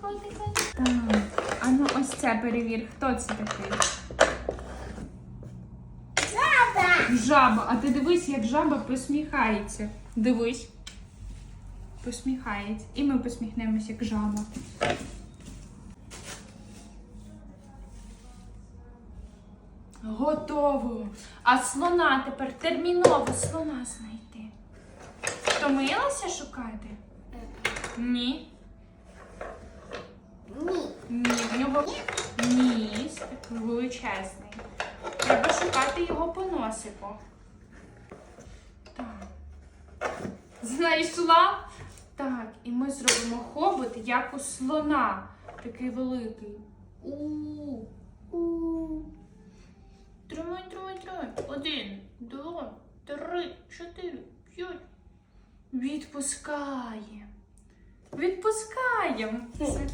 котик, котик. Так, а ну ось це перевір, хто це такий? Жаба. Жаба, а ти дивись, як жаба посміхається. Дивись. Посміхається. І ми посміхнемось, як жаба. Готово. А слона тепер терміново слона знайти. Втомилася шукати? Ні. Ні. Ніс величезний. Треба шукати його по носику. Так. Знайшла? Так, і ми зробимо хобот, як у слона. Такий великий. У-у-у. Тримай, тримай, тримай. Один, два, три, чотири, п'ять. Відпускає. Відпускаємо. Все.